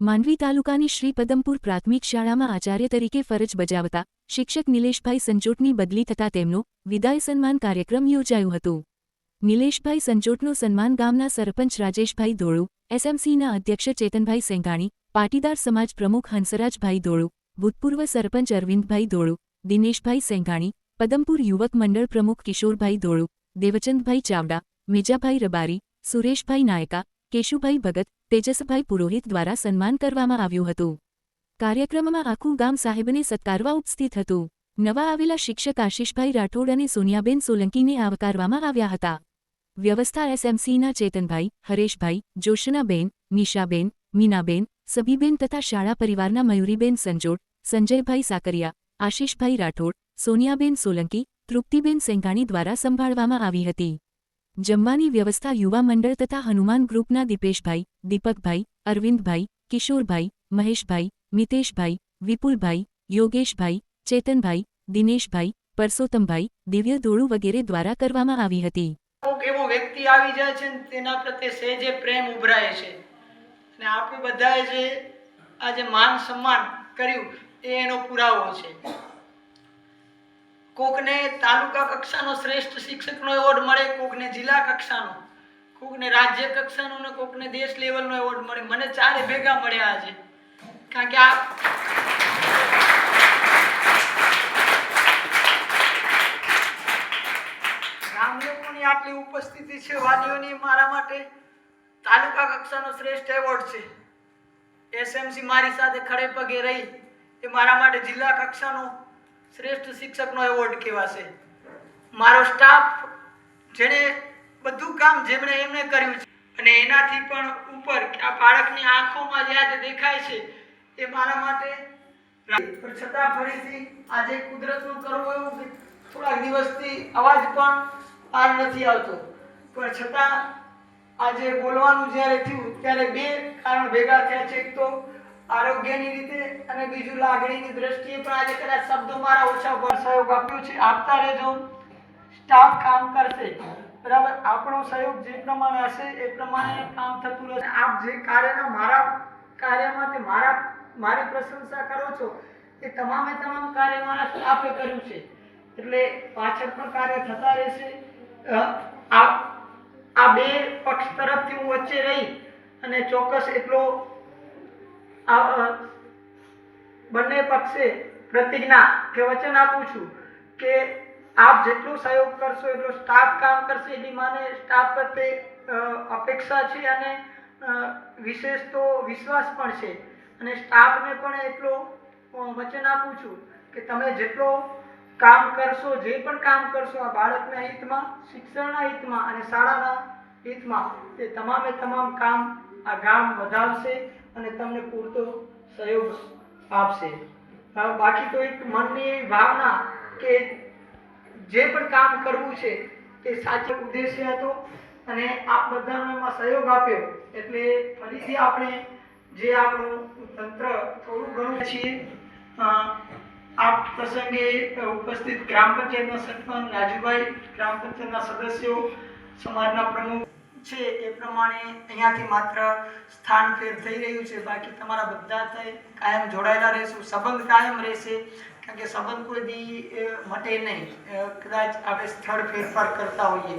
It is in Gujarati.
માંડવી તાલુકાની શ્રી પદમપુર પ્રાથમિક શાળામાં આચાર્ય તરીકે ફરજ બજાવતા શિક્ષક નિલેશભાઈ સંચોટની બદલી થતા તેમનો વિદાય સન્માન કાર્યક્રમ યોજાયું હતું. નિલેશભાઈ સંચોટનું સન્માન ગામના સરપંચ રાજેશભાઈ ધોળુ, એસએમસીના અધ્યક્ષ ચેતનભાઈ સેંઘાણી પાટીદાર સમાજ પ્રમુખ હંસરાજભાઈ ધોળુ, ભૂતપૂર્વ સરપંચ અરવિંદભાઈ ધોળુ, દિનેશભાઈ સેંઘાણી પદમપુર યુવક મંડળ પ્રમુખ કિશોરભાઈ ધોળુ, દેવચંદભાઈ ચાવડા, મેજાભાઈ રબારી, સુરેશભાઈ નાયકા, કેશુભાઈ ભગત તેજસભાઈ પુરોહિત દ્વારા સન્માન કરવામાં આવ્યું હતું. કાર્યક્રમમાં આખું ગામ સાહેબને સત્કારવા ઉપસ્થિત હતું. નવા આવેલા શિક્ષક આશીષભાઈ રાઠોડ અને સોનિયાબેન સોલંકીને આવકારવામાં આવ્યા હતા. વ્યવસ્થા એસએમસીના ચેતનભાઈ, હરેશભાઈ, જોશનાબેન, નિશાબેન, મીનાબેન, સભીબેન તથા શાળા પરિવારના મયુરીબેન સંજોડ, સંજયભાઈ સાકરિયા, આશીષભાઈ રાઠોડ, સોનિયાબેન સોલંકી, તૃપ્તિબેન સેંઘાણી દ્વારા સંભાળવામાં આવી હતી. જમવાની વ્યવસ્થા યુવા મંડળ તથા હનુમાન ગ્રુપના દીપેશભાઈ, દીપકભાઈ, અરવિંદભાઈ, કિશોરભાઈ, મહેશભાઈ, મિતેશભાઈ, વિપુલભાઈ, યોગેશભાઈ, ચેતનભાઈ, દિનેશભાઈ, પરસોત્તમભાઈ, દિવ્ય ધોળુ વગેરે દ્વારા કરવામાં આવી હતી. એવો વ્યક્તિ આવી જાય છે તેના પ્રત્યે સહેજે પ્રેમ ઉભરાય છે. અને આપણે બધાએ જે આજે માન સન્માન કર્યું, એ એનો પુરાવો છે. કોકને તાલુકા કક્ષાનો શ્રેષ્ઠ શિક્ષકનો એવોર્ડ મળે, કોકને જિલ્લા કક્ષાનો. કોકને રાજ્ય કક્ષાનો ને કોકને દેશ લેવલનો એવોર્ડ મળે. મને ચારે ભેગા મળ્યા આજે. કારણ કે આ ગામ લોકોની આટલી ઉપસ્થિતિ છે, વાલીઓની મારા માટે તાલુકા કક્ષાનો શ્રેષ્ઠ એવોર્ડ છે. એસએમસી મારી સાથે ખડે પગે રહી. એ મારા માટે જિલ્લા કક્ષાનો શ્રેષ્ઠ શિક્ષકનો એવોર્ડ કહેવાશે મારો સ્ટાફ જેણે બધું કામ જેમણે એમણે કર્યું છે, અને એનાથી પણ ઉપર આ બાળકની આંખોમાં જે દેખાય છે, એ મારા માટે પણ છતાં ફરીથી આજે કુદરતનું કરવું એવું થોડાક દિવસથી અવાજ પણ પાર નથી આવતો. પણ છતાં આજે બોલવાનું જ્યારે થયું, ત્યારે બે કારણ ભેગા થયા છે. એક તો આરોગ્યની રીતે અને બીજું લાગણીની દ્રષ્ટિએ પણ આજે કદાચ શબ્દો મારા ઓછા પર સહયોગ આપ્યો છે. આપતા રહેજો. સ્ટાફ કામ કરશે. બરાબર? આપણો સહયોગ જે પ્રમાણે હશે એ પ્રમાણે કામ થતું રહેશે. આપ જે કાર્યના મારા કાર્યમાં તે મારા, મારી પ્રશંસા કરો છો, એ તમામે તમામ કાર્ય મારા સ્ટાફે કર્યું છે. એટલે પાછળ પણ કાર્ય થતા રહેશે. આ આ બે પક્ષ તરફથી હું વચ્ચે રહી અને ચોક્કસ એટલો બંને પક્ષે પ્રતિજ્ઞા કે વચન આપું છું કે આપ જેટલો સહયોગ કરશો, એટલો સ્ટાફ કામ કરશે એની માને સ્ટાફ પ્રત્યે અપેક્ષા છે અને વિશેષ તો વિશ્વાસ પણ છે. અને સ્ટાફને પણ એટલો વચન આપું છું કે તમે જેટલો કામ કરશો, જે પણ કામ કરશો, આ બાળકના હિતમાં, શિક્ષણના હિતમાં અને શાળાના હિતમાં, તે તમામે તમામ કામ આ ગામ વધારશે અને તમને પૂરતો સહયોગ આપશે. બાકી તો એક મનની ભાવના કે જે પણ કામ કરવું છે તે સાચો ઉદ્દેશ્ય હતો અને આપ બધાનો એમાં સહયોગ આપ્યો. એટલે ફરીથી આપણે જે આપણું તંત્ર થોડું ઘણું છીએ આપ પ્રસંગે ઉપસ્થિત ગ્રામ પંચાયતના સરપંચ રાજુભાઈ, ગ્રામ પંચાયતના સદસ્યો, સમાજના પ્રમુખ છે એ પ્રમાણે અહીંયાથી માત્ર સ્થાન ફેર થઈ રહ્યું છે. બાકી તમારા બધા થઈ કાયમ જોડાયેલા રહેશું. સંબંધ કાયમ રહેશે, કારણ કે સંબંધ કોઈ દી મટે નહીં. કદાચ આપણે સ્થળ ફેરફાર કરતા હોઈએ.